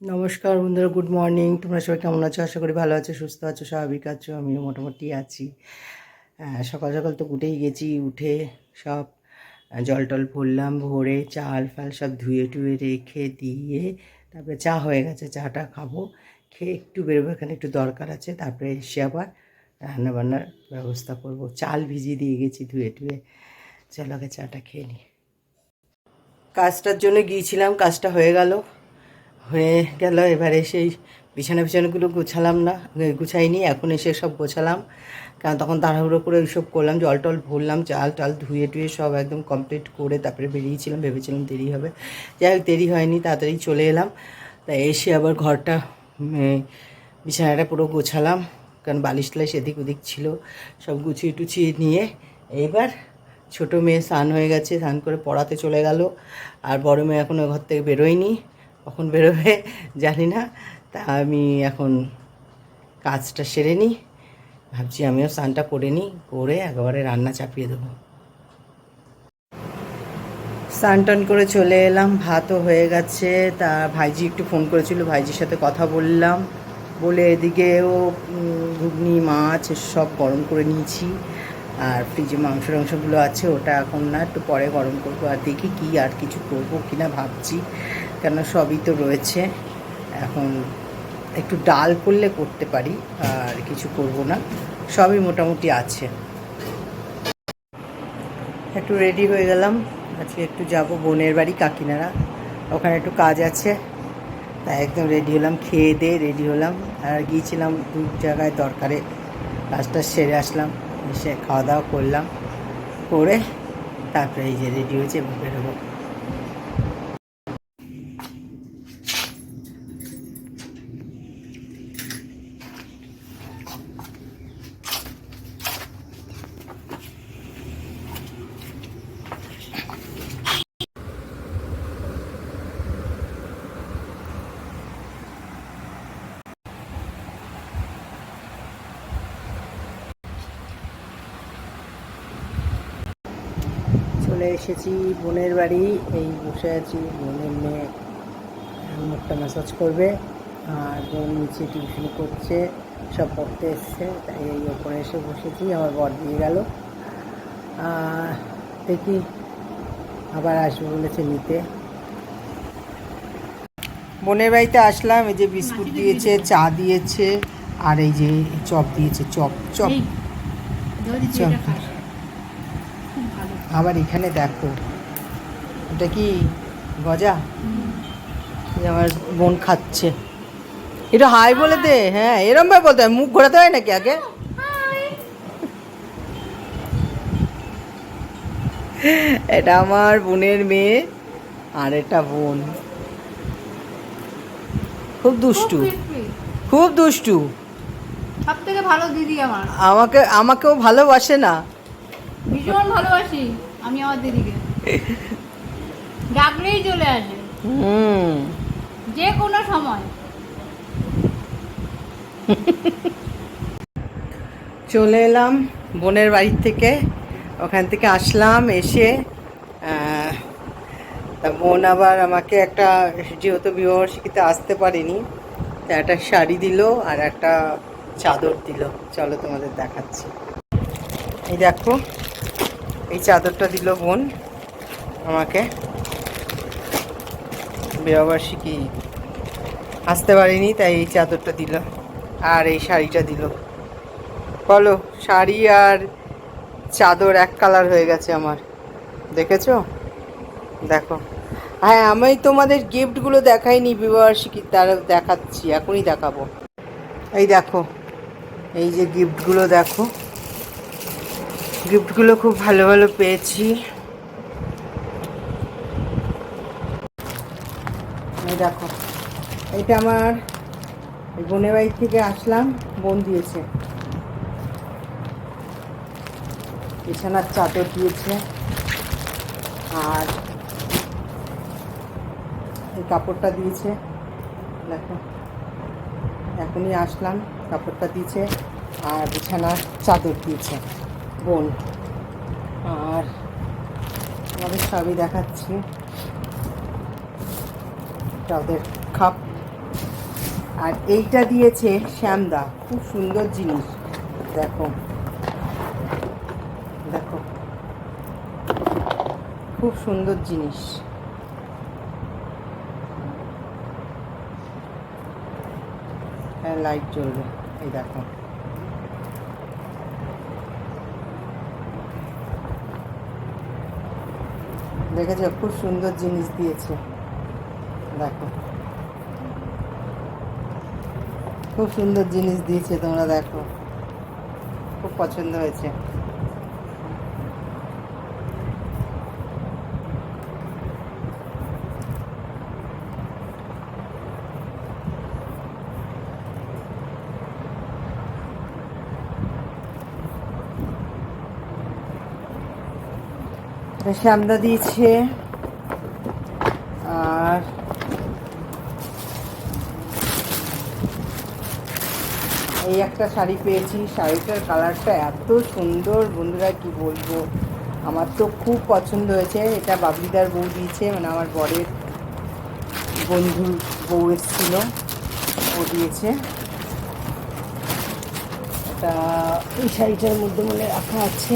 নমস্কার বন্ধুরা good morning তোমরা সবাই কেমন আছো? আশা করি ভালো আছো, সুস্থ আছো, স্বাভাবিক আছো, আমিও মোটামুটি আছি। সকাল সকাল তো উঠেই গেছি, উঠে সব জল টল ভরলাম, ভরে চাল ফাল সব ধুয়ে টুয়ে রেখে দিয়ে তারপরে চা হয়ে গেছে, চাটা খাব। খেয়ে একটু বেরোবো, এখানে একটু দরকার আছে, তারপরে এসে আবার রান্না বান্নার ব্যবস্থা করব। চাল ভিজিয়ে দিয়ে গেছি ধুয়ে টুয়ে। চলো আগে চাটা খেয়ে নিই কাজটার জন্য গিয়েছিলাম, কাজটা হয়ে গেল। হয়ে গেল। এবারে সেই বিছানা বিছানাগুলো গুছালাম না, গুছাইনি, এখন এসে সব গোছালাম। কারণ তখন তাড়াহুড়ো করে ওইসব করলাম, জল টল ভরলাম, চাল টাল ধুয়ে টুয়ে সব একদম কমপ্লিট করে তারপরে বেরিয়েছিলাম, ভেবেছিলাম দেরি হবে। যাই হোক, দেরি হয়নি, তাড়াতাড়ি চলে এলাম। তাই এসে আবার ঘরটা বিছানাটা পুরো গোছালাম। কারণ বালিশ টালিশ এদিক ওদিক ছিল, সব গুছিয়ে টুছিয়ে নিয়ে এবার ছোটো মেয়ে স্নান হয়ে গেছে, স্নান করে পড়াতে চলে গেল। আর বড় মেয়ে এখনও ঘর থেকে বেরোয়নি। কখন বেরোবে জানি না। তা আমি এখন কাজটা সেরে নিই। ভাবছি আমিও স্নানটা করে নিই, করে একেবারে রান্না চাপিয়ে দেবো। স্নান টান করে চলে এলাম, ভাতও হয়ে গেছে। তা ভাইজি একটু ফোন করেছিল, ভাইজির সাথে কথা বললাম। বলে এদিকেও ঘুগনি, মাছ সব গরম করে নিয়েছি। আর ফ্রিজে মাংস টাংসগুলো আছে, ওটা এখন না, একটু পরে গরম করব। আর দেখি কি আর কিছু করব কি না ভাবছি। কেন সবই তো রয়েছে। এখন একটু ডাল করলে করতে পারি, আর কিছু করব না। সবই মোটামুটি আছে। একটু রেডি হয়ে গেলাম। আজকে একটু যাব বোনের বাড়ি, কাকিনারা। ওখানে একটু কাজ আছে। তাই একদম রেডি হলাম, খেয়ে দিয়ে রেডি হলাম। আর গিয়েছিলাম দু জায়গায় দরকারে। কাজটা সেরে আসলাম, এসে খাওয়া দাওয়া করলাম। করে তারপরে এই যে রেডি হয়েছে বেরোবো। চলে এসেছি বোনের বাড়ি। এই বসে আছি বোনের মেয়ে। মুখটা ম্যাসাজ করবে আর বোন নিচে টিউশন করছে সব পড়তে এসছে তাই এই ওপরে এসে বসেছি আমার বর দিয়ে গেল। দেখি আবার আসব বলেছে নিতে। বোনের বাড়িতে আসলাম এই যে বিস্কুট দিয়েছে চা দিয়েছে আর এই যে চপ দিয়েছে চপ চপ। চপ। আবার এখানে দেখো। এটা কি গজা? আমার বোন খাচ্ছে। এটা হাই বলে দে। হ্যাঁ এরম ভাবে বলতে হয়। মুখ ঘোরাতে হয় নাকি আগে? এটা আমার বোনের মেয়ে আর এটা বোন। খুব দুষ্টু। খুব খুব দুষ্টু। সব থেকে ভালো দিদি আমার। আমাকে আমাকেও ভালোবাসে না। ভীষণ ভালোবাসি আমি আমার দিদিকে। ডাকলেই চলে আসে। হুম। যে কোনো সময়। চলে এলাম বোনের বাড়ির থেকে। ওখান থেকে আসলাম এসে তা বোন আবার আমাকে একটা যেহেতু বিবাহবার্ষিকীতে আসতে পারিনি তা একটা শাড়ি দিল আর একটা চাদর দিল। চলো তোমাদের দেখাচ্ছি। এই দেখো এই চাদরটা দিল বোন আমাকে। বিবাহবার্ষিকী আসতে পারিনি, তাই এই চাদরটা দিল। আর এই শাড়িটা দিল। বলো, শাড়ি আর চাদর এক কালার হয়ে গেছে আমার। দেখেছ? দেখো। হ্যাঁ আমি তোমাদের গিফটগুলো দেখাইনি বিবাহবার্ষিকী, তার দেখাচ্ছি, এখনই দেখাবো। এই দেখো, এই যে গিফটগুলো দেখো। গিফটগুলো খুব ভালো ভালো পেয়েছি। দেখো, এটা আমার বোনের বাড়ি থেকে আসলাম, বোন দিয়েছে। বিছানার চাদর দিয়েছে। আর এই কাপড়টা দিয়েছে। দেখো, এখনই আসলাম, কাপড়টা দিয়েছে আর বিছানার চাদর দিয়েছে। বোন। আর আমাদের সবই দেখাচ্ছি। তাদের খাপ আর এইটা দিয়েছে শ্যামদা। খুব সুন্দর জিনিস। দেখো। দেখো। খুব সুন্দর জিনিস। হ্যাঁ লাইট জ্বলবে। এই দেখো। দেখেছ? খুব সুন্দর জিনিস দিয়েছে। দেখো। খুব সুন্দর জিনিস দিয়েছে তোমরা দেখো। খুব পছন্দ হয়েছে। শ্যামদা দিয়েছে। আর এই একটা শাড়ি পেয়েছি, শাড়িটার কালারটা এত সুন্দর। বন্ধুরা, কি বলব? আমার তো খুব পছন্দ হয়েছে। এটা বাবলিদার বউ দিয়েছে মানে আমার বরের বন্ধুর বউ এসেছিল। ও দিয়েছে। এটা এই শাড়িটার মধ্যে মনে রাখা আছে।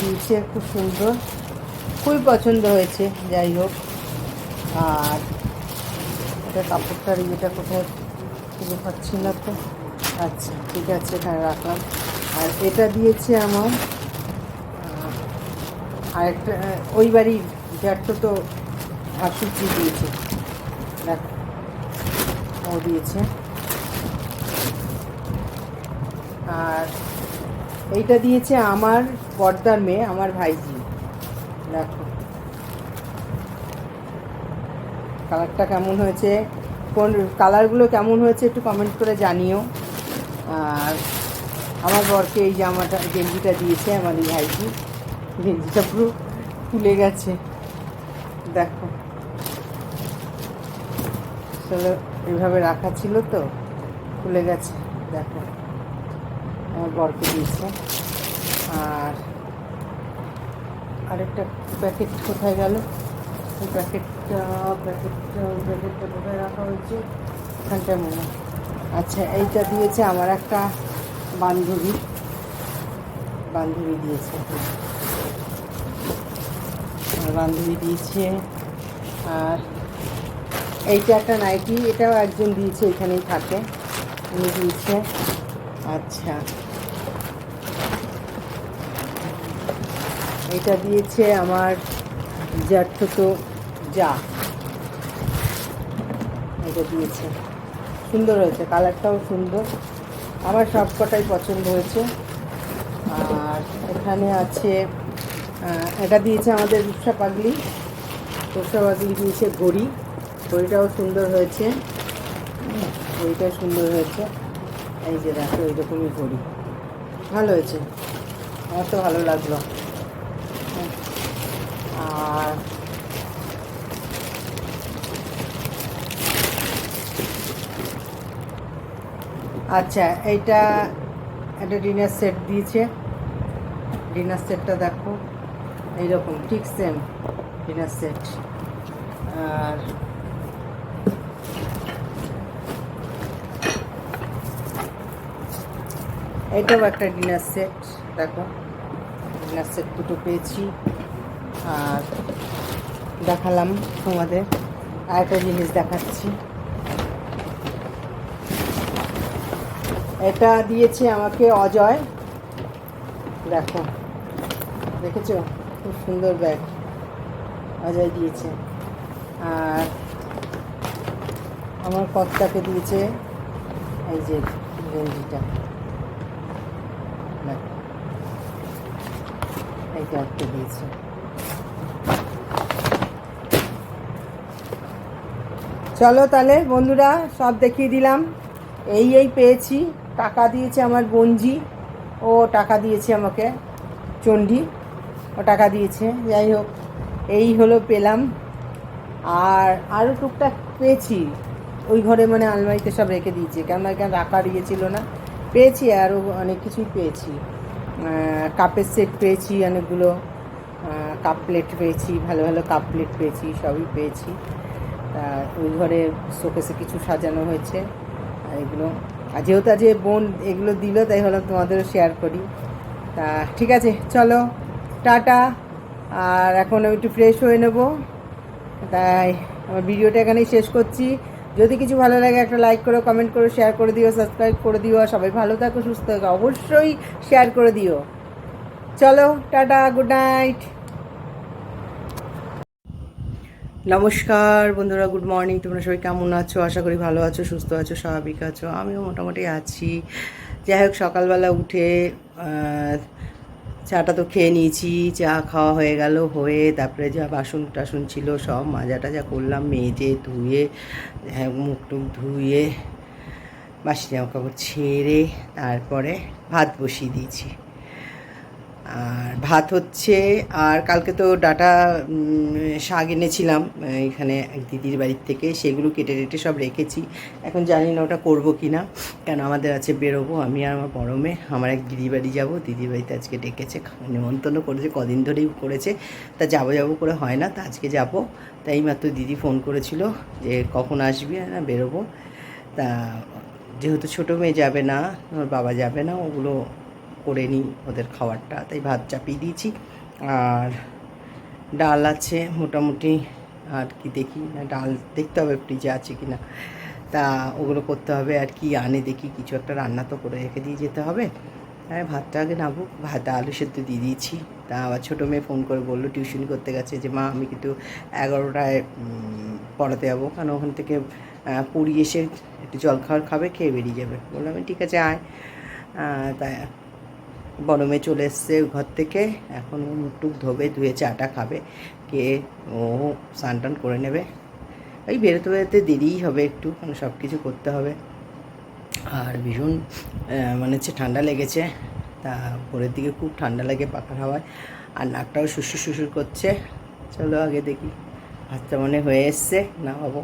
দিয়েছে, খুব সুন্দর। খুবই পছন্দ হয়েছে, যাই হোক। আর এটা কাপড়টার ইয়েটা কোথায় খুঁজে পাচ্ছি না তো। আচ্ছা ঠিক আছে এখানে রাখলাম। আর এটা দিয়েছে আমার আরেকটা ওই বাড়ির জ্যাঠতো তো ভাসুচি দিয়েছে। দেখ, ও দিয়েছে। আর এইটা দিয়েছে আমার পর্দার মেয়ে, আমার ভাইজি। দেখো কালারটা কেমন হয়েছে? কোন কালারগুলো কেমন হয়েছে একটু কমেন্ট করে জানিও। আর আমার বরকে এই জামাটা গেঞ্জিটা দিয়েছে, আমার এই ভাইজি গেঞ্জিটা পুরো খুলে গেছে। দেখো। আসলে এইভাবে রাখা ছিল তো খুলে গেছে। দেখো। আমার বরকে দিয়েছে। আর আরেকটা প্যাকেট কোথায় গেল? ওই প্যাকেটটা প্যাকেটটা ওই প্যাকেটটা কোথায় রাখা হয়েছে? এখানটায় মনে আচ্ছা এইটা দিয়েছে আমার একটা বান্ধবী। বান্ধবী দিয়েছে। আমার বান্ধবী দিয়েছে। আর এইটা একটা নাইটি, এটাও একজন দিয়েছে, এখানেই থাকে। উনি দিয়েছে। আচ্ছা। এটা দিয়েছে আমার জ্যাঠতো যা। এটা দিয়েছে। সুন্দর হয়েছে কালারটাও সুন্দর। আমার সব কটাই পছন্দ হয়েছে। আর এখানে আছে এটা দিয়েছে আমাদের রূপসা পাগলি। রূপসা পাগলি দিয়েছে ঘড়ি। ঘড়িটাও সুন্দর হয়েছে। হুম, ঘড়িটাও সুন্দর হয়েছে। এই যে দেখো এইরকমই ঘড়ি। ভালো হয়েছে। আমার তো ভালো লাগল। আর আচ্ছা এইটা একটা ডিনার সেট দিয়েছে। ডিনার সেটটা দেখো। এইরকম, ঠিক সেম ডিনার সেট আর এটাও একটা ডিনার সেট দেখো। ডিনার সেট দুটো পেয়েছি। আর দেখালাম তোমাদের। আর একটা জিনিস দেখাচ্ছি। এটা দিয়েছে আমাকে অজয়। দেখো। দেখেছ? খুব সুন্দর ব্যাগ। অজয় দিয়েছে। আর আমার কর্তাকে দিয়েছে এই যে গেঞ্জিটা এইটা একটা দিয়েছে। চলো তাহলে, বন্ধুরা, সব দেখিয়ে দিলাম। এই এই পেয়েছি। টাকা দিয়েছে আমার বঞ্জি ও টাকা দিয়েছে আমাকে। চণ্ডী, ও টাকা দিয়েছে। যাই হোক, এই হলো পেলাম। আর আরও টুকটাক পেয়েছি। ওই ঘরে মানে আলমারিতে সব রেখে দিয়েছি। কেন এখানে রাখার ইয়ে না। পেয়েছি আরও অনেক কিছুই পেয়েছি। কাপের সেট পেয়েছি অনেকগুলো। কাপ প্লেট পেয়েছি, ভালো ভালো কাপ প্লেট পেয়েছি, সবই পেয়েছি। তা ওই ঘরে শোকেসে কিছু সাজানো হয়েছে। আর এগুলো, আর যেহেতু আজ বোন এগুলো দিল, তাই ভাবলাম তোমাদেরও শেয়ার করি। তা ঠিক আছে, চলো, টাটা। আর এখন আমি একটু ফ্রেশ হয়ে নেব। তাই আমার ভিডিওটা এখানেই শেষ করছি। যদি কিছু ভালো লাগে, একটা লাইক করো কমেন্ট করো শেয়ার করে দিও সাবস্ক্রাইব করে দিও। সবাই ভালো থাকো, সুস্থ থাকো, অবশ্যই শেয়ার করে দিও। চলো, টাটা গুড নাইট নমস্কার বন্ধুরা গুড মর্নিং তোমরা সবাই কেমন আছো? আশা করি ভালো আছো সুস্থ আছো স্বাভাবিক আছো। আমিও মোটামুটি আছি। যাই হোক সকালবেলা উঠে চাটা তো খেয়ে নিয়েছি চা খাওয়া হয়ে গেল হয়ে তারপরে যা বাসন টাসন ছিল সব মাজা টাজা করলাম মেজে ধুয়ে হ্যাঁ, মুখ টুক ধুয়ে বাসি জামা কাপড় ছেড়ে তারপরে ভাত বসিয়ে দিয়েছি। আর ভাত হচ্ছে, আর কালকে তো ডাটা শাক এনেছিলাম, এখানে এক দিদির বাড়ির থেকে, সেগুলো কেটে টেটে সব রেখেছি। এখন জানি না ওটা করব কি না কেন আমাদের আছে বেরোবো, আমি আর আমার মেয়ে, আমার এক দিদির বাড়ি যাব, দিদির বাড়িতে আজকে ডেকেছে নিমন্ত্রণ করেছে, কদিন ধরেই করেছে, তা যাব যাব করে হয় না, তা আজকে যাব। তাই মাত্র দিদি ফোন করেছিল যে কখন আসবি না বেরোবো। তা যেহেতু ছোটো মেয়ে যাবে না, ওর বাবা যাবে না, ওগুলো করে নিই ওদের খাবারটা। তাই ভাত চাপিয়ে দিয়েছি। আর ডাল আছে মোটামুটি। আর কি দেখি না ডাল দেখতে হবে ফ্রিজে আছে কি না তা ওগুলো করতে হবে আর কি আনে দেখি। কিছু একটা রান্না তো করে রেখে দিয়ে যেতে হবে। হ্যাঁ ভাতটা আগে নাবো ভাত আলু সেদ্ধ দিয়ে দিয়েছি। তা আবার ছোটো মেয়ে ফোন করে বলল টিউশন করতে গেছে যে মা আমি কিন্তু এগারোটায় পড়াতে যাব। কারণ ওখান থেকে পুরী এসে একটু জল খাবার খাবে খেয়ে বেরিয়ে যাবে? বললাম ঠিক আছে আয়। আহ, মেয়ে চলে এসছে ঘর থেকে। এখন টুক ধোবে, ধুয়ে চাটা খাবে কে ও স্নান টান করে নেবে। এই বেরোতে বেরোতে দেরিই হবে একটু কারণ সব কিছু করতে হবে। আর ভীষণ মানে হচ্ছে ঠান্ডা লেগেছে, তা ভোরের দিকে খুব ঠান্ডা লাগে পাখার হাওয়ায়। আর নাকটাও শুশুর শুশুর করছে। চলো আগে দেখি ভাতটা মনে হয়ে এসছে, না বাবু